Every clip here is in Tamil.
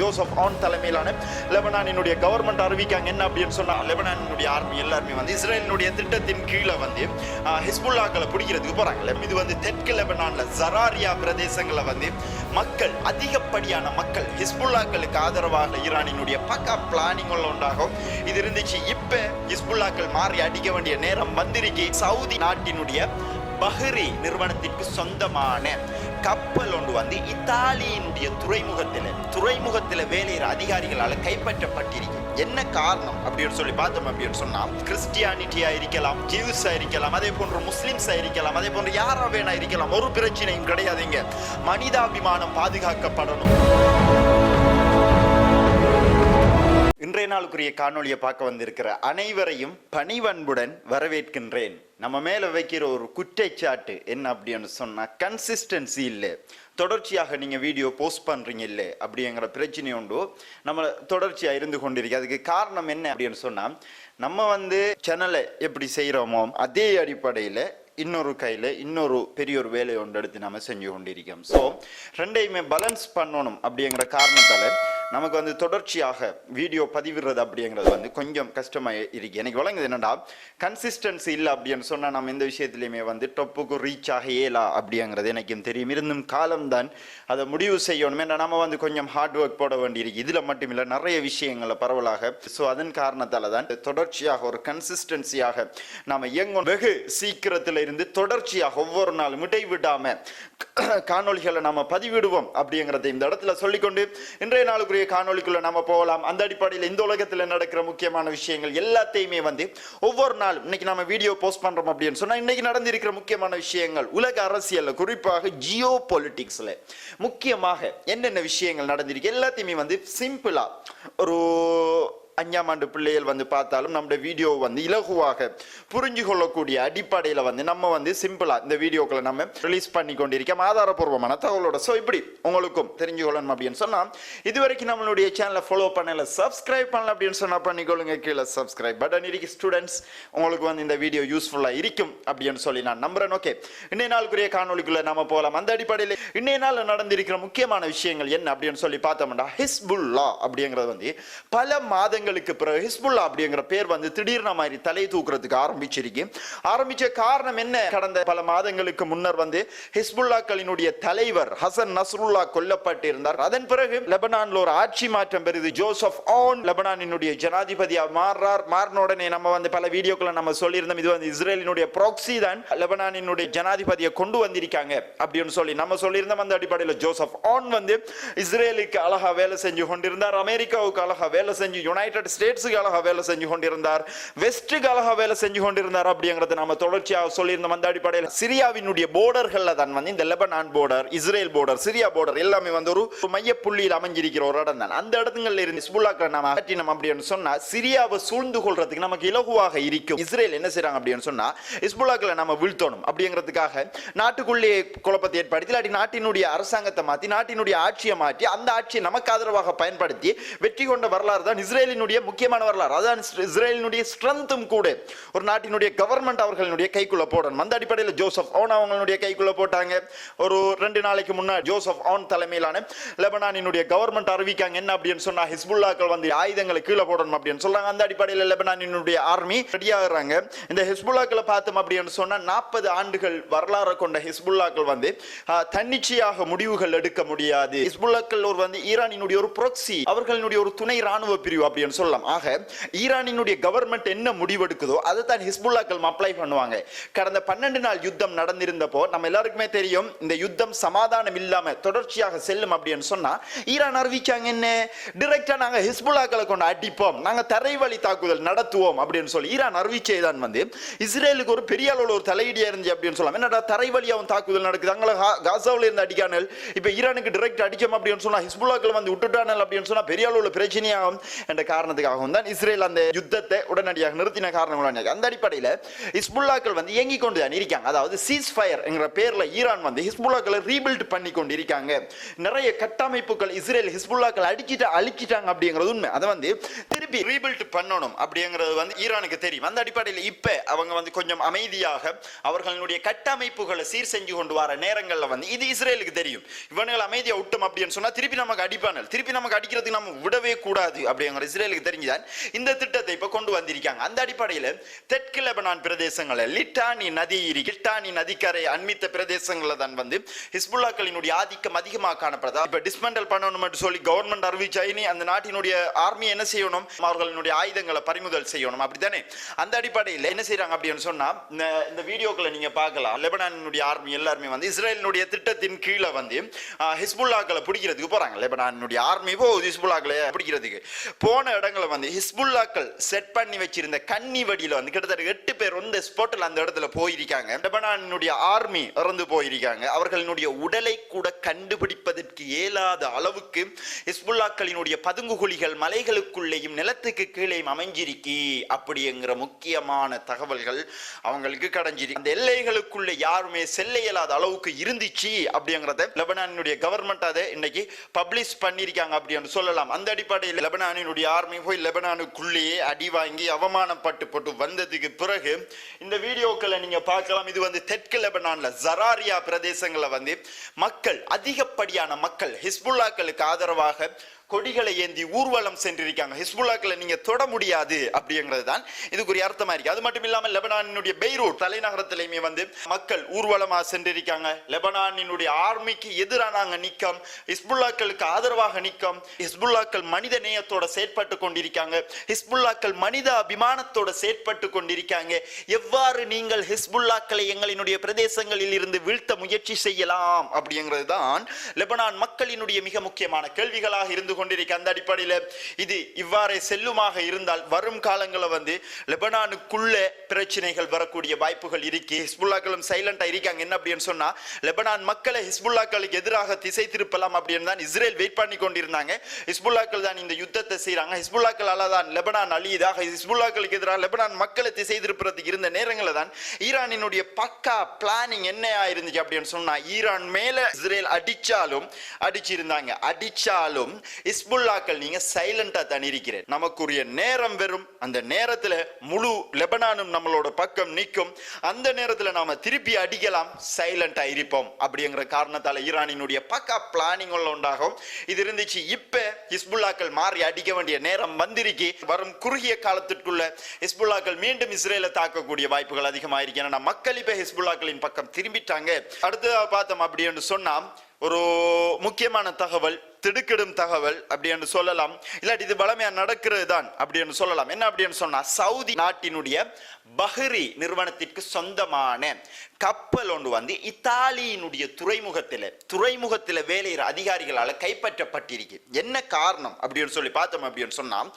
ஜோசப் ஆன் தலைமையிலான லெபனானினுடைய கவர்மெண்ட் அறிவிக்காங்க என்ன அப்படின்னு சொன்னால் லெபனானினுடைய ஆர்மி எல்லாருமே வந்து இஸ்ரேலினுடைய திட்டத்தின் கீழே வந்து ஹிஸ்புல்லாக்களை பிடிக்கிறதுக்கு போகிறாங்க இது வந்து தெற்கு லெபனானில் ஜராரியா பிரதேசங்களை வந்து மக்கள் அதிகப்படியான மக்கள் ஹிஸ்புல்லாக்களுக்கு ஆதரவாக ஈரானினுடைய பக்கா பிளானிங் உள்ள உண்டாகும். இது இருந்துச்சு இப்போ ஹிஸ்புல்லாக்கள் மாறி அடிக்க வேண்டிய நேரம் வந்திருக்கு. சவுதி நாட்டினுடைய பஹ்ரி நிறுவனத்திற்கு சொந்தமான கப்பல் ஒன்று வந்து இத்தாலியினுடைய துறைமுகத்தில் துறைமுகத்தில் வேலையிற அதிகாரிகளால் கைப்பற்றப்பட்டிருக்கு என்ன காரணம் அப்படின்னு சொல்லி பார்த்தோம் அப்படின்னு சொன்னா கிறிஸ்டியானிட்டியா இருக்கலாம் ஜீவ்ஸா இருக்கலாம் அதே போன்று முஸ்லிம்ஸா இருக்கலாம் அதே போன்று யாரா வேணா இருக்கலாம் ஒரு பிரச்சனையும் கிடையாதுங்க. மனிதாபிமானம் பாதுகாக்கப்படணும். இன்றைய நாளுக்குரிய காணொலியை பார்க்க வந்திருக்கிற அனைவரையும் பணிவன்புடன் வரவேற்கின்றேன். நம்ம மேல வைக்கிற ஒரு குற்றச்சாட்டு என்ன அப்படின்னு சொன்னா கன்சிஸ்டன்சி இல்லை. தொடர்ச்சியாக நீங்க வீடியோ போஸ்ட் பண்றீங்க இல்லை அப்படிங்கிற பிரச்சனை உண்டு. நம்ம தொடர்ச்சியா இருந்து கொண்டிருக்கு அதுக்கு காரணம் என்ன அப்படின்னு சொன்னா நம்ம வந்து சேனலை எப்படி செய்கிறோமோ அதே அடிப்படையில் இன்னொரு கையில் இன்னொரு பெரிய ஒரு வேலையை ஒன்று எடுத்து நம்ம செஞ்சு கொண்டிருக்கோம். ஸோ ரெண்டையுமே பேலன்ஸ் பண்ணணும் அப்படிங்கிற காரணத்தால் நமக்கு வந்து தொடர்ச்சியாக வீடியோ பதிவிடுறது அப்படிங்கிறது வந்து கொஞ்சம் கஷ்டமாக இருக்குது எனக்கு வழங்குது என்னடா கன்சிஸ்டன்சி இல்லை அப்படின்னு சொன்னால் நம்ம இந்த விஷயத்துலையுமே வந்து டொப்புக்கு ரீச் ஆக இயலா அப்படிங்கிறது எனக்கும் தெரியும். இருந்தும் காலம்தான் அதை முடிவு செய்யணும். ஏன்னா நம்ம வந்து கொஞ்சம் ஹார்ட் ஒர்க் போட வேண்டியிருக்கு. இதில் மட்டும் இல்லை நிறைய விஷயங்களை பரவலாக. ஸோ அதன் காரணத்தால் தான் தொடர்ச்சியாக ஒரு கன்சிஸ்டன்சியாக நாம் இயங்கும் வெகு சீக்கிரத்தில் இருந்து தொடர்ச்சியாக ஒவ்வொரு நாளும் இடைவிடாம காணொளிகளை நாம் பதிவிடுவோம் அப்படிங்கிறத இந்த இடத்துல சொல்லிக்கொண்டு இன்றைய நாளுக்குரிய காணொளிக்குள்ளே நம்ம போகலாம். அந்த அடிப்படையில் இந்த உலகத்தில் நடக்கிற முக்கியமான விஷயங்கள் எல்லாத்தையுமே வந்து ஒவ்வொரு நாளும் இன்னைக்கு நம்ம வீடியோ போஸ்ட் பண்றோம் அப்படின்னு சொன்னா இன்னைக்கு நடந்திருக்கிற முக்கியமான விஷயங்கள் உலக அரசியல்ல குறிப்பாக ஜியோ பொலிட்டிக்ஸ்ல முக்கியமாக என்னென்ன விஷயங்கள் நடந்திருக்கு எல்லாத்தையுமே வந்து சிம்பிளா ஒரு அஞ்சாம் ஆண்டு பிள்ளைகள் வந்து பார்த்தாலும் நம்முடைய வீடியோ வந்து இலகுவாக புரிஞ்சு கொள்ளக்கூடிய அடிப்படையில் வந்து நம்ம வந்து சிம்பிளாக இந்த வீடியோக்களை நம்ம ரிலீஸ் பண்ணி கொண்டிருக்கோம் ஆதாரப்பூர்வமான தகவலோட. ஸோ இப்படி உங்களுக்கும் தெரிஞ்சு கொள்ளணும் அப்படின்னு சொன்னால் இது வரைக்கும் நம்மளுடைய சேனலை ஃபாலோ பண்ணல சப்ஸ்கிரைப் பண்ணல அப்படின்னு சொன்னால் பண்ணிக்கொள்ளுங்க. கீழே சப்ஸ்கிரைப் பட்டன் இருக்கு. ஸ்டூடெண்ட்ஸ் உங்களுக்கு வந்து இந்த வீடியோ யூஸ்ஃபுல்லாக இருக்கும் அப்படின்னு சொல்லி நான் நம்புறேன். ஓகே இன்றைய நாளுக்குரிய காணொலிக்குள்ள நம்ம போகலாம் அந்த அடிப்படையில் இன்றைய நாள் நடந்திருக்கிற முக்கியமான விஷயங்கள் என்ன அப்படின்னு சொல்லி பார்த்தோம்னா ஹிஸ்புல்லா அப்படிங்கிறது வந்து பல மாதங்கள் ஆண்டுகளுக்கு பிறகு ஹிஸ்புல்லா அப்படிங்கிற பேர் வந்து திடீர்னு மாதிரி தலை தூக்குறதுக்கு ஆரம்பிச்சிருக்கு. ஆரம்பிச்ச காரணம் என்ன? கடந்த பல மாதங்களுக்கு முன்னர் வந்து ஹிஸ்புல்லாக்களினுடைய தலைவர் ஹசன் நஸ்ருல்லா கொல்லப்பட்டிருந்தார். அதன் பிறகு லெபனான்ல ஒரு ஆட்சி மாற்றம் பெறுது. ஜோசப் ஆன் லெபனானினுடைய ஜனாதிபதியா மாறுறார் மாறின உடனே நம்ம வந்து பல வீடியோக்களை நம்ம சொல்லியிருந்தோம். இது வந்து இஸ்ரேலினுடைய ப்ராக்சி தான். லெபனானினுடைய ஜனாதிபதியை கொண்டு வந்திருக்காங்க அப்படின்னு சொல்லி நம்ம சொல்லியிருந்தோம் அந்த அடிப்படையில் ஜோசப் ஆன் வந்து இஸ்ரேலுக்கு அழகா வேலை செஞ்சு கொண்டிருந்தார். அமெரிக்காவுக்கு அழகா வேலை செஞ்சு யுனைடெட் யுனைடெட் ஸ்டேட்ஸுக்காக வேலை செஞ்சு கொண்டிருந்தார். வெஸ்ட்டுக்காக வேலை செஞ்சு கொண்டிருந்தார் அப்படிங்கிறத நம்ம தொடர்ச்சியாக சொல்லியிருந்தோம் அந்த அடிப்படையில். சிரியாவினுடைய போர்டர்களில் தான் வந்து இந்த Lebanon border Israel border Syria border எல்லாமே வந்து ஒரு மையப்புள்ளியில் அமைஞ்சிருக்கிற ஒரு இடம் தான். அந்த இடத்துங்கள்ல இருந்து ஸ்புல்லாக்களை நம்ம அகற்றினோம் அப்படின்னு சொன்னால் சிரியாவை சூழ்ந்து கொள்றதுக்கு நமக்கு இலகுவாக இருக்கும். இஸ்ரேல் என்ன செய்கிறாங்க அப்படின்னு சொன்னால் இஸ்புல்லாக்களை நம்ம வீழ்த்தணும் அப்படிங்கிறதுக்காக நாட்டுக்குள்ளே குழப்பத்தை ஏற்படுத்தி இல்லாட்டி நாட்டினுடைய அரசாங்கத்தை மாற்றி நாட்டினுடைய ஆட்சியை மாற்றி அந்த ஆட்சியை நமக்கு ஆதரவாக பயன்படுத்தி வெற்றி கொண்ட வரலாறு தான் இஸ்ரேலின் இஸ்ரேலினுடைய முக்கியமான வரலாறு. அதான் இஸ்ரேலினுடைய ஸ்ட்ரென்த்தும் கூட. ஒரு நாட்டினுடைய கவர்மெண்ட் அவர்களுடைய கைக்குள்ள போடணும். அந்த அடிப்படையில் ஜோசப் ஆன் அவங்களுடைய கைக்குள்ள போட்டாங்க. ஒரு ரெண்டு நாளைக்கு முன்னாடி ஜோசப் ஆன் தலைமையிலான லெபனானினுடைய கவர்மெண்ட் அறிவிக்காங்க. என்ன அப்படின்னு சொன்னா ஹிஸ்புல்லாக்கள் வந்து ஆயுதங்களை கீழே போடணும் அப்படின்னு சொல்றாங்க. அந்த அடிப்படையில் லெபனானினுடைய ஆர்மி ரெடி ஆகுறாங்க. இந்த ஹிஸ்புல்லாக்களை பார்த்தோம் அப்படின்னு சொன்னா நாற்பது ஆண்டுகள் வரலாறு கொண்ட ஹிஸ்புல்லாக்கள் வந்து தன்னிச்சையாக முடிவுகள் எடுக்க முடியாது. ஹிஸ்புல்லாக்கள் ஒரு வந்து ஈரானினுடைய ஒரு புரொக்சி அவர்களுடைய ஒரு துணை ராணுவ பிரிவு அப்படின்னு என்று சொல்லலாம். ஆக ஈரானினுடைய கவர்மெண்ட் என்ன முடிவெடுக்குதோ அதை தான் ஹிஸ்புல்லாக்கள் அப்ளை பண்ணுவாங்க. கடந்த பன்னெண்டு நாள் யுத்தம் நடந்திருந்தப்போ நம்ம எல்லாருக்குமே தெரியும் இந்த யுத்தம் சமாதானம் இல்லாம தொடர்ச்சியாக செல்லும் அப்படின்னு சொன்னா ஈரான் அறிவிச்சாங்க என்ன? டிரெக்டா நாங்க ஹிஸ்புல்லாக்களை கொண்டு அடிப்போம். நாங்க தரைவழி தாக்குதல் நடத்துவோம் அப்படின்னு சொல்லி ஈரான் அறிவிச்சே தான் வந்து இஸ்ரேலுக்கு ஒரு பெரிய அளவில் ஒரு தலையீடியா இருந்துச்சு அப்படின்னு சொல்லலாம் என்னடா தரைவழியாவும் தாக்குதல் நடக்குது? அங்கே காசாவில் இருந்து அடிக்கானல்? இப்போ ஈரானுக்கு டிரெக்ட் அடிச்சோம் அப்படின்னு சொன்னா ஹிஸ்புல்லாக்கள் வந்து விட்டுட்டானல் அப்படின்னு சொன்னா பெரிய அளவில் பிரச்சனையாகும். என்ற காரணத்துக்காகவும் தான் இஸ்ரேல் அந்த யுத்தத்தை உடனடியாக நிறுத்தின காரணம் அந்த அடிப்படையில் ஹிஸ்புல்லாக்கள் வந்து இயங்கி கொண்டு தான் இருக்காங்க. அதாவது சீஸ் ஃபயர் என்கிற பேரில் ஈரான் வந்து ஹிஸ்புல்லாக்களை ரீபில்ட் பண்ணி கொண்டு இருக்காங்க நிறைய கட்டமைப்புகள் இஸ்ரேல் ஹிஸ்புல்லாக்கள் அடிச்சிட்டு அழிச்சிட்டாங்க அப்படிங்கிறது உண்மை. அதை வந்து திருப்பி ரீபில்ட் பண்ணணும் அப்படிங்கிறது வந்து ஈரானுக்கு தெரியும். அந்த அடிப்படையில் இப்போ அவங்க வந்து கொஞ்சம் அமைதியாக அவர்களுடைய கட்டமைப்புகளை சீர் செஞ்சு கொண்டு வர நேரங்களில் வந்து இது இஸ்ரேலுக்கு தெரியும். இவனுகள் அமைதியாக விட்டோம் அப்படின்னு சொன்னால் திருப்பி நமக்கு அடிப்பானல். திருப்பி நமக்கு அடிக்கிறதுக்கு நம்ம விடவே கூடாது அப்படிங்கிற இஸ்ரேல் இஸ்ரேலுக்கு தெரிஞ்சுதான் இந்த திட்டத்தை இப்போ கொண்டு வந்திருக்காங்க. அந்த அடிப்படையில் தெற்கு லெபனான் பிரதேசங்களில் லிட்டானி நதி லிட்டானி நதிக்கரை அண்மித்த பிரதேசங்களில் தான் வந்து ஹிஸ்புல்லாக்களினுடைய ஆதிக்கம் அதிகமாக காணப்படுது. இப்போ டிஸ்மெண்டல் பண்ணணும் சொல்லி கவர்மெண்ட் அறிவிச்சாயினி அந்த நாட்டினுடைய ஆர்மி என்ன செய்யணும்? அவர்களினுடைய ஆயுதங்களை பறிமுதல் செய்யணும். அப்படித்தானே? அந்த அடிப்படையில் என்ன செய்யறாங்க அப்படின்னு சொன்னா இந்த வீடியோக்களை நீங்க பார்க்கலாம். லெபனானினுடைய ஆர்மி எல்லாருமே வந்து இஸ்ரேலினுடைய திட்டத்தின் கீழே வந்து ஹிஸ்புல்லாக்களை பிடிக்கிறதுக்கு போறாங்க. லெபனானினுடைய ஆர்மி போ ஹிஸ்புல்லாக்களை பிடிக்கிறதுக்கு. போன இடங்களை வந்து ஹிஸ்புல்லாக்கள் செட் பண்ணி வச்சிருந்த கன்னி வடியில வந்து கிட்டத்தட்ட எட்டு பேர் வந்து ஸ்பாட்டில் அந்த இடத்துல போயிருக்காங்க. லெபனானினுடைய ஆர்மி இறந்து போயிருக்காங்க. அவர்களினுடைய உடலை கூட கண்டுபிடிப்பதற்கு இயலாத அளவுக்கு ஹிஸ்புல்லாக்களினுடைய பதுங்குகுழிகள் மலைகளுக்குள்ளேயும் நிலத்துக்கு கீழேயும் அமைஞ்சிருக்கி அப்படிங்கிற முக்கியமான தகவல்கள் அவங்களுக்கு கடைஞ்சிருக்கு. அந்த எல்லைகளுக்குள்ள யாருமே செல்ல இயலாத அளவுக்கு இருந்துச்சு அப்படிங்கிறத லெபனானினுடைய கவர்மெண்ட் அதை இன்னைக்கு பப்ளிஷ் பண்ணியிருக்காங்க அப்படின்னு சொல்லலாம். அந்த அடிப்படையில் லெபனானினுடைய ஆர்மி போய் லெபனானுக்குள்ளேயே அடி வாங்கி அவமானப்பட்டு போட்டு வந்ததுக்கு பிறகு இந்த வீடியோக்களை நீங்க பார்க்கலாம். இது வந்து தெற்கு லெபனானில் ஜராரியா பிரதேசங்களில் வந்து மக்கள் அதிகப்படியான மக்கள் ஹிஸ்புல்லாக்களுக்கு ஆதரவாக கொடிகளை ஏந்தி ஊர்வலம் சென்றிருக்காங்க. ஹிஸ்புல்லாக்களை நீங்க தொட முடியாது அப்படிங்கிறது தான் இதுக்குரிய அர்த்தமா இருக்கு. அது மட்டும் இல்லாமல் லெபனானினுடைய பெய்ரூட் தலைநகரத்திலையுமே வந்து மக்கள் ஊர்வலமாக சென்றிருக்காங்க. லெபனானினுடைய ஆர்மிக்கு எதிரானாங்க நிக்கம் ஹிஸ்புல்லாக்களுக்கு ஆதரவாக நிக்கம் ஹிஸ்புல்லாக்கள் மனித நேயத்தோட செயற்பட்டு கொண்டிருக்காங்க. ஹிஸ்புல்லாக்கள் மனித அபிமானத்தோட செயற்பட்டு கொண்டிருக்காங்க. எவ்வாறு நீங்கள் ஹிஸ்புல்லாக்களை எங்களினுடைய பிரதேசங்களில் இருந்து வீழ்த்த முயற்சி செய்யலாம் அப்படிங்கிறது தான் லெபனான் மக்களினுடைய மிக முக்கியமான கேள்விகளாக இருந்து கொண்டிருக்க அந்த அடிப்படையில் இது இவ்வாறே செல்லுமாக இருந்தால் வரும் காலங்களில் வந்து லெபனானுக்குள்ள பிரச்சனைகள் வரக்கூடிய வாய்ப்புகள் இருக்கு. ஹிஸ்புல்லாக்களும் சைலண்டாக இருக்காங்க. என்ன அப்படின்னு சொன்னால் லெபனான் மக்களை ஹிஸ்புல்லாக்களுக்கு எதிராக திசை திருப்பலாம் அப்படின்னு தான் இஸ்ரேல் வெயிட் பண்ணி கொண்டிருந்தாங்க. ஹிஸ்புல்லாக்கள் தான் இந்த யுத்தத்தை செய்கிறாங்க ஹிஸ்புல்லாக்களால் தான் லெபனான் அழியுதாக ஹிஸ்புல்லாக்களுக்கு எதிராக லெபனான் மக்களை திசை திருப்புறதுக்கு இருந்த நேரங்களில் தான் ஈரானினுடைய பக்கா பிளானிங் என்னையா இருந்துச்சு அப்படின்னு சொன்னால் ஈரான் மேலே இஸ்ரேல் அடிச்சாலும் அடிச்சிருந்தாங்க. அடிச்சாலும் இஸ்புல்லாக்கள் நீங்க சைலண்டா தான் நமக்குரிய நேரம் வெறும். அந்த நேரத்துல முழு லெபனானும் நம்மளோட பக்கம் நிற்கும். அந்த நேரத்துல நாம திருப்பி அடிக்கலாம். சைலண்டா இருப்போம். அப்படிங்கிற காரணத்தால ஈரானினுடைய பக்கா பிளானிங் உள்ள உண்டாகும். இது இருந்துச்சு. இப்ப இஸ்புல்லாக்கள் மாறி அடிக்க வேண்டிய நேரம் வந்திருக்கு. வரும் குறுகிய காலத்திற்குள்ள ஹிஸ்புல்லாக்கள் மீண்டும் இஸ்ரேலை தாக்கக்கூடிய வாய்ப்புகள் அதிகமாயிருக்கு ஏன்னா மக்கள் இப்ப ஹிஸ்புல்லாக்களின் பக்கம் திரும்பிட்டாங்க. அடுத்ததாக பார்த்தோம் அப்படின்னு சொன்னா ஒரு முக்கியமான தகவல். திடுக்கிடும் தகவல் அப்படின்னு சொல்லலாம். இல்லாட்டி இது வளமையா நடக்கிறது தான் அப்படின்னு சொல்லலாம். என்ன அப்படின்னு சொன்னா சவுதி நாட்டினுடைய பஹ்ரி நிறுவனத்திற்கு சொந்தமான கப்பல் ஒன்று வந்து இத்தாலியினுடைய துறைமுகத்தில் துறைமுகத்தில் வேலையிற அதிகாரிகளால் கைப்பற்றப்பட்டிருக்கு. என்ன காரணம் அப்படின்னு சொல்லி பார்த்தோம் அப்படின்னு சொன்னால்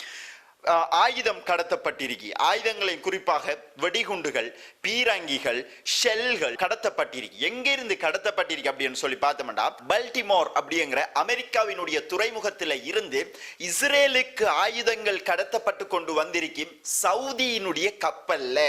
ஆயுதம் கடத்தப்பட்டிருக்கி. ஆயுதங்களை குறிப்பாக வெடிகுண்டுகள் பீரங்கிகள் ஷெல்கள் கடத்தப்பட்டிருக்கு. எங்கிருந்து கடத்தப்பட்டிருக்கு அப்படின்னு சொல்லி பார்த்தோம்னா பல்டிமோர் அப்படிங்கிற அமெரிக்காவினுடைய துறைமுகத்தில் இருந்து இஸ்ரேலுக்கு ஆயுதங்கள் கடத்தப்பட்டு கொண்டு வந்திருக்கும் சவுதியினுடைய கப்பல்ல.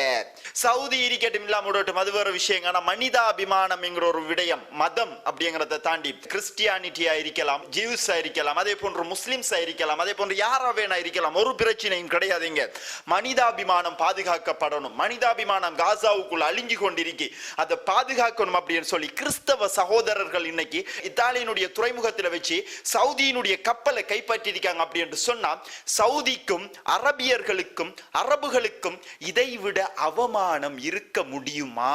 சவுதி இருக்கட்டும் இல்லாம விடட்டும் அது வேற விஷயங்க. ஆனா மனிதாபிமானம் என்கிற ஒரு விடயம் மதம் அப்படிங்கிறத தாண்டி கிறிஸ்டியானிட்டியா இருக்கலாம் ஜீவ்ஸா இருக்கலாம் அதே போன்று முஸ்லிம்ஸா இருக்கலாம் அதே போன்று யாரா வேணா இருக்கலாம் ஒரு பிரச்சனையும் கிடையாதுங்க. மனிதாபிமானம் பாதுகாக்கப்படணும். மனிதாபிமானம் காசாவுக்குள்ள அழிஞ்சு கொண்டிருக்கி. அதை பாதுகாக்கணும் அப்படின்னு சொல்லி கிறிஸ்தவ சகோதரர்கள் இன்னைக்கு இத்தாலியனுடைய துறைமுகத்தில் வச்சு சவுதியினுடைய கப்பலை கைப்பற்றியிருக்காங்க அப்படின்னு சொன்னா சவுதிக்கும் அரபியர்களுக்கும் அரபுகளுக்கும் இதைவிட அவமானம் இருக்க முடியுமா?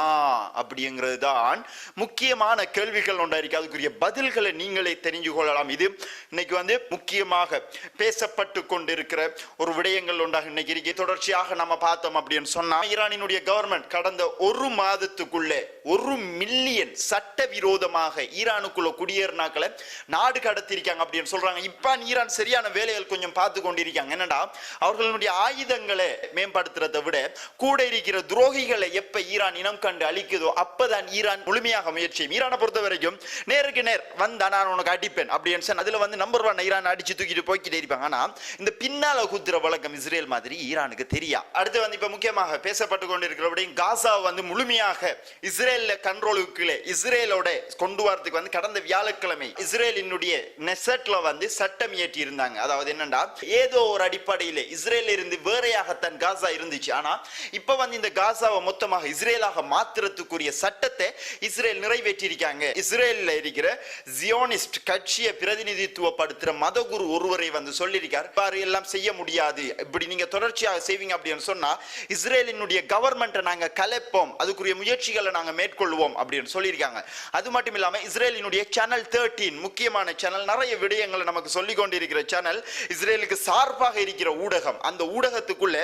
அப்படிங்கிறது தான் முக்கியமான கேள்விகள் ஒன்றா இருக்கு அதுக்குரிய பதில்களை நீங்களே தெரிஞ்சு கொள்ளலாம். இது இன்னைக்கு வந்து முக்கியமாக பேசப்பட்டு கொண்டிருக்கிற ஒரு விடயங்கள் ஒன்றாக இன்னைக்கு தொடர்ச்சியாக நம்ம பார்த்தோம் அப்படின்னு சொன்னா ஈரானினுடைய கவர்மெண்ட் கடந்த ஒரு மாதத்துக்குள்ளே ஒரு மில்லியன் சட்ட விரோதமாக ஈரானுக்குள்ள குடியேறினாக்களை நாடு கடத்திருக்காங்க அப்படின்னு சொல்றாங்க. இப்போ ஈரான் சரியான வேலைகள் கொஞ்சம் பார்த்து கொண்டிருக்காங்க. என்னடா? அவர்களுடைய ஆயுதங்களை மேம்படுத்துறதை விட கூட இருக்கிற துரோகிகளை எப்ப ஈரான் இனம் கண்டு அழிக்குதோ அப்பதான் ஈரான் முழுமையாக முயற்சி ஈரானை பொறுத்த வரைக்கும் நேருக்கு நேர் வந்தா நான் உனக்கு அடிப்பேன் அப்படின்னு சொன்னா அதுல வந்து நம்பர் ஒன் ஈரான் அடிச்சு தூக்கிட்டு போய்கிட்டே இருப்பாங்க. ஆனா இந்த பின்னால குத்துற பழக்கம் இஸ்ரேல் மாதிரி ஈரானுக்கு தெரியா? அடுத்து வந்து இப்ப முக்கியமாக பேசப்பட்டு கொண்டிருக்கிறபடி காசா வந்து முழுமையாக இஸ்ரேல் கண்ட்ரோலுக்குள்ளே இஸ்ரேலோட கொண்டு வரதுக்கு வந்து கடந்த வியாழக்கிழமை இஸ்ரேலினுடைய நெசட்ல வந்து சட்டம் இயற்றி இருந்தாங்க அதாவது என்னன்னா ஏதோ ஒரு அடிப்படையில் இஸ்ரேல் இருந்து வேறையாகத்தான் காசா இருந்துச்சு. ஆனா இப்ப வந்து இந்த காசாவை மொத்தமாக இஸ்ரேலாக மாத்திரத்துக்குரிய சட்டத்தை இஸ்ரேல் நிறைவேற்றியிருக்காங்க. இஸ்ரேலில் இருக்கிற ஜியோனிஸ்ட் கட்சியை பிரதிநிதித்துவப்படுத்துற மதகுரு ஒருவரை வந்து சொல்லியிருக்கார். பாரு எல்லாம் செய்ய முடியாது. இப்படி நீங்க தொடர்ச்சியாக செய்வீங்க அப்படின்னு சொன்னா இஸ்ரேலினுடைய கவர்மெண்ட்டை நாங்க கலைப்போம். அதுக்குரிய முயற்சிகளை நாங்க மேற்கொள்வோம் அப்படின்னு சொல்லியிருக்காங்க. அது மட்டும் இல்லாம இஸ்ரேலினுடைய சேனல் தேர்ட்டீன் முக்கியமான சேனல் நிறைய விடயங்களை நமக்கு சொல்லி கொண்டிருக்கிற சேனல் இஸ்ரேலுக்கு சார்பாக இருக்கிற ஊடகம். அந்த ஊடகத்துக்குள்ள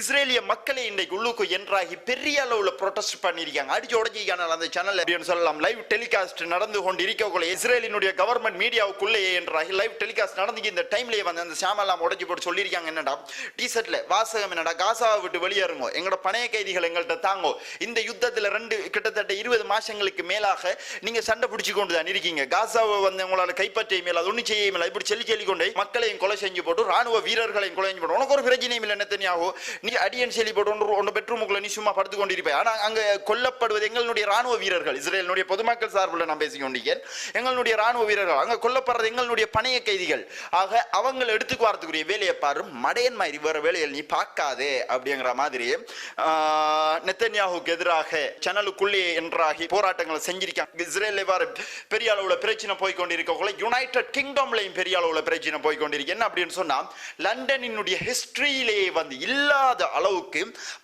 இஸ்ரேலிய மக்களை இன்றைக்கு உள்ளுக்கு என்றாகி பெரிய அளவுல ப்ரொடெஸ்ட் பண்ணியிருக்காங்க. அடிச்சு உடஞ்சிக்கான அந்த சேனல் அப்படின்னு சொல்லலாம். லைவ் டெலிகாஸ்ட் நடந்து கொண்டு இருக்கக்குள்ள இஸ்ரேலினுடைய கவர்மெண்ட் மீடியாவுக்குள்ளேயே என்றாகி லைவ் டெலிகாஸ்ட் நடந்து இந்த டைம்லயே வந்து அந்த சாமெல்லாம் உடஞ்சி போட்டு சொல்லியிருக்காங்க. என்னடா டீசர்ட்ல வாசகம் என்னடா காசாவை விட்டு வெளியேறுங்கோ எங்களோட பணைய கைதிகள் எங்கள்கிட்ட தாங்கோ. இந்த யுத்தத்துல ரெண்டு கிட்டத்தட்ட இருபது மாசங்களுக்கு மேலாக நீங்க சண்டை பிடிச்சு கொண்டு தான் இருக்கீங்க. காசாவை வந்து உங்களால கைப்பற்ற மேல அது ஒன்றும் செய்ய மேல இப்படி செல்லி செல்லி கொண்டு மக்களையும் கொலை செஞ்சு போட்டு ராணுவ வீரர்களையும் கொலை செஞ்சு போட்டு உனக்கு ஒரு பிரச்சனையும் இல்லை நெத்தனியாகோ. நீ அடியன் செல்லி போட்டு ஒன்று ஒன்று பெட்ரூமுக்குள்ள நீ சும்மா படுத்து கொண்டிருப்பாய் ஆனா அங்க கொல்லப்படுவது எங்களுடைய ராணுவ வீரர்கள் இஸ்ரேலினுடைய பொதுமக்கள் சார்பில் நான் பேசிக் கொண்டிருக்கேன். எங்களுடைய ராணுவ வீரர்கள் அங்க கொல்லப்படுறது எங்களுடைய பணைய கைதிகள். ஆக அவங்களை எடுத்துக்கு வரத்துக்குரிய வேலையை பாரு மடையன் மாதிரி வேற வேலையை நீ பார்க்காதே அப்படிங்கிற மாதிரி நெத்தன்யாவுக்கு எதிராக சேனலுக்குள்ளே என்றாகி போராட்டங்களை செஞ்சிருக்காங்க இஸ்ரேல வேற பெரிய அளவுல பிரச்சனை போய் கொண்டிருக்கக்குள்ள யுனைடெட் கிங்டம்லையும் பெரிய அளவுல பிரச்சனை போய் கொண்டிருக்கு. என்ன அப்படின்னு சொன்னா லண்டனினுடைய ஹிஸ்டரியிலேயே வந்து இல்லாத அளவுக்கு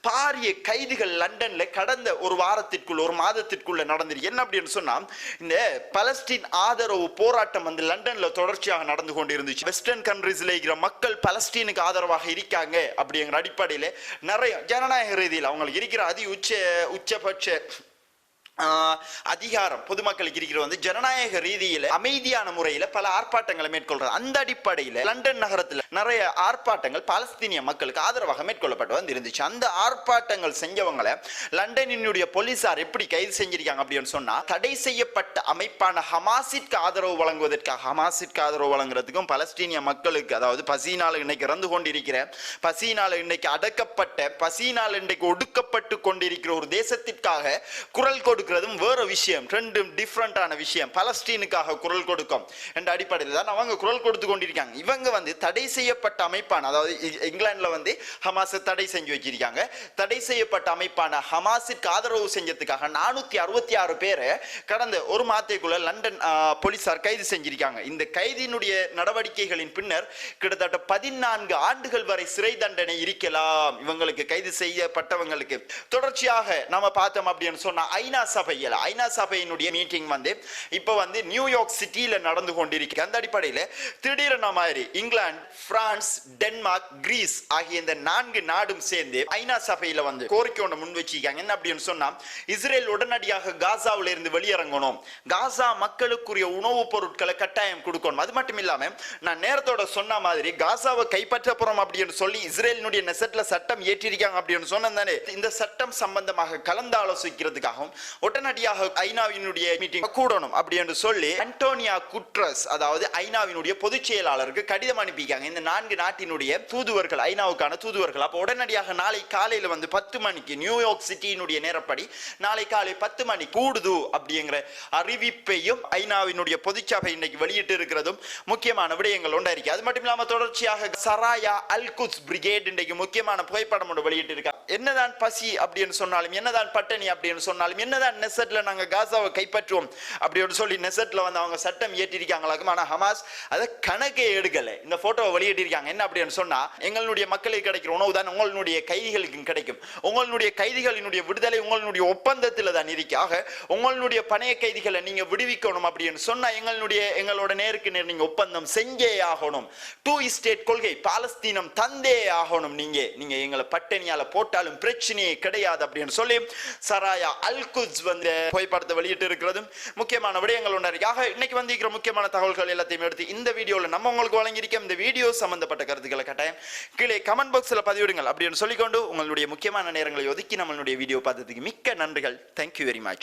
பாரிய கைதுகள் லண்டன்ல கடந்த ஒரு வாரத்திற்குள்ள ஒரு மாதத்திற்குள்ள நடந்திருக்கு. என்ன அப்படின்னு சொன்னா இந்த பலஸ்டீன் ஆதரவு போராட்டம் வந்து லண்டன்ல தொடர்ச்சியாக நடந்து கொண்டிருந்துச்சு. வெஸ்டர்ன் கண்ட்ரீஸ்ல இருக்கிற மக்கள் பலஸ்டீனுக்கு ஆதரவு ஆதரவாக இருக்காங்க அப்படிங்கிற அடிப்படையில் நிறைய ஜனநாயக ரீதியில் அவங்களுக்கு இருக்கிற அதி உச்ச உச்சபட்ச அதிகாரம். பொதுமக்களுக்கு இருக்கிற வந்து ஜனநாயக ரீதியில அமைதியான முறையில பல ஆர்ப்பாட்டங்களை மேற்கொள்றது அந்த அடிப்படையில லண்டன் நகரத்துல நிறைய ஆர்ப்பாட்டங்கள் பாலஸ்தீனிய மக்களுக்கு ஆதரவாக மேற்கொள்ளப்பட்டு வந்து இருந்துச்சு அந்த ஆர்ப்பாட்டங்கள் செஞ்சவங்களை லண்டனினுடைய போலீசார் எப்படி கைது செஞ்சிருக்காங்க அப்படின்னு சொன்னா தடை செய்யப்பட்ட அமைப்பான ஹமாசிற்கு ஆதரவு வழங்குவதற்காக ஹமாசிற்கு ஆதரவு வழங்குறதுக்கும் பலஸ்தீனிய மக்களுக்கு அதாவது பசினால் இன்னைக்கு இறந்து கொண்டிருக்கிற பசியினால் இன்னைக்கு அடக்கப்பட்ட பசியினால் இன்னைக்கு ஒடுக்கப்பட்டு கொண்டிருக்கிற ஒரு தேசத்திற்காக குரல் கொடுக்க கொடுக்கிறதும் வேற விஷயம் ரெண்டும் டிஃப்ரெண்டான விஷயம். பலஸ்டீனுக்காக குரல் கொடுக்கும் என்ற அடிப்படையில் தான் அவங்க குரல் கொடுத்து கொண்டிருக்காங்க. இவங்க வந்து தடை செய்யப்பட்ட அமைப்பான அதாவது இ- இங்கிலாந்துல வந்து ஹமாஸை தடை செஞ்சு வச்சிருக்காங்க. தடை செய்யப்பட்ட அமைப்பான ஹமாஸிற்கு ஆதரவு செஞ்சதுக்காக நானூத்தி அறுபத்தி ஆறு பேரை கடந்த ஒரு மாதத்துக்குள்ள லண்டன் போலீசார் கைது செஞ்சிருக்காங்க. இந்த கைதியினுடைய நடவடிக்கைகளின் பின்னர் கிட்டத்தட்ட பதினான்கு ஆண்டுகள் வரை சிறை தண்டனை இருக்கலாம். இவங்களுக்கு கைது செய்யப்பட்டவங்களுக்கு. தொடர்ச்சியாக நாம பார்த்தோம் அப்படின்னு சொன்னா ஐநா சபையில் ஐநா சபையினுடைய மீட்டிங் வந்து இப்போ வந்து நியூயார்க் சிட்டியில் நடந்து கொண்டிருக்கு அந்த அடிப்படையில் திடீரென மாதிரி இங்கிலாந்து பிரான்ஸ் டென்மார்க் கிரீஸ் ஆகிய இந்த நான்கு நாடும் சேர்ந்து ஐநா சபையில் வந்து கோரிக்கை ஒன்று முன் வச்சிருக்காங்க. என்ன அப்படின்னு சொன்னால் இஸ்ரேல் உடனடியாக காசாவில் இருந்து வெளியிறங்கணும். காசா மக்களுக்குரிய உணவுப் பொருட்களை கட்டாயம் கொடுக்கணும். அது மட்டும் இல்லாமல் நான் நேரத்தோட சொன்ன மாதிரி காசாவை கைப்பற்ற அப்படின்னு சொல்லி இஸ்ரேலினுடைய நெசட்டில் சட்டம் ஏற்றிருக்காங்க அப்படின்னு சொன்னேன் தானே. இந்த சட்டம் சம்பந்தமாக கலந்தாலோசிக்கிறதுக்காகவும் உடனடியாக ஐநாவினுடைய மீட்டிங் கூடணும் அப்படின்னு சொல்லி அன்டோனியா குட்ரஸ் அதாவது ஐநாவினுடைய பொதுச் செயலாளருக்கு கடிதம் அனுப்பிக்காங்க இந்த நான்கு நாட்டினுடைய தூதுவர்கள் ஐநாவுக்கான தூதுவர்கள். அப்போ உடனடியாக நாளை காலையில் வந்து பத்து மணிக்கு நியூயார்க் சிட்டியினுடைய நேரப்படி நாளை காலை பத்து மணி கூடுது அப்படிங்கிற அறிவிப்பையும் ஐநாவினுடைய பொதுச்சபை இன்னைக்கு வெளியிட்டு இருக்கிறதும் முக்கியமான விடயங்கள் உண்டாயிருக்கு அது மட்டும் இல்லாமல் தொடர்ச்சியாக சராயா அல்குஸ் பிரிகேட் இன்றைக்கு முக்கியமான புகைப்படம் ஒன்று வெளியிட்டு இருக்கா என்னதான் பசி அப்படின்னு சொன்னாலும் என்னதான் பட்டணி அப்படின்னு சொன்னாலும் என்னதான் நெசட்ல நாங்க காசாவை கைப்பற்றுவோம். அப்படின்னு சொல்லி நெசட்ல வந்து அவங்க சட்டம் ஏற்றிருக்காங்களாக்கும் ஆனா ஹமாஸ் அதை கணக்கே எடுக்கல. இந்த போட்டோவை வெளியிட்டிருக்காங்க. என்ன அப்படின்னு சொன்னா எங்களுடைய மக்களுக்கு கிடைக்கிற உணவு தான் உங்களுடைய கைதிகளுக்கும் கிடைக்கும். உங்களுடைய கைதிகளினுடைய விடுதலை உங்களுடைய ஒப்பந்தத்தில் தான் இருக்காக உங்களுடைய பணைய கைதிகளை நீங்க விடுவிக்கணும் அப்படின்னு சொன்னா எங்களுடைய எங்களோட நேருக்கு நேர் நீங்க ஒப்பந்தம் செஞ்சே ஆகணும். டூ ஸ்டேட் கொள்கை பாலஸ்தீனம் தந்தே ஆகணும். நீங்க நீங்க எங்களை பட்டினியால போட்டாலும் பிரச்சனையே கிடையாது அப்படின்னு சொல்லி சராயா அல்குஸ் வந்து புகைப்படத்தை வெளியிட்டு இருக்கிறதும் முக்கியமான விடயங்கள் ஒன்றா இருக்கு. ஆக இன்னைக்கு வந்திருக்கிற முக்கியமான தகவல்கள் எல்லாத்தையும் எடுத்து இந்த வீடியோல நம்ம உங்களுக்கு வழங்கியிருக்கோம் இந்த வீடியோ சம்பந்தப்பட்ட கருத்துக்களை கட்டாயம் கீழே கமெண்ட் பாக்ஸ்ல பதிவிடுங்கள் அப்படின்னு சொல்லிக்கொண்டு உங்களுடைய முக்கியமான நேரங்களை ஒதுக்கி நம்மளுடைய வீடியோ பார்த்ததுக்கு மிக்க நன்றிகள். Thank you very much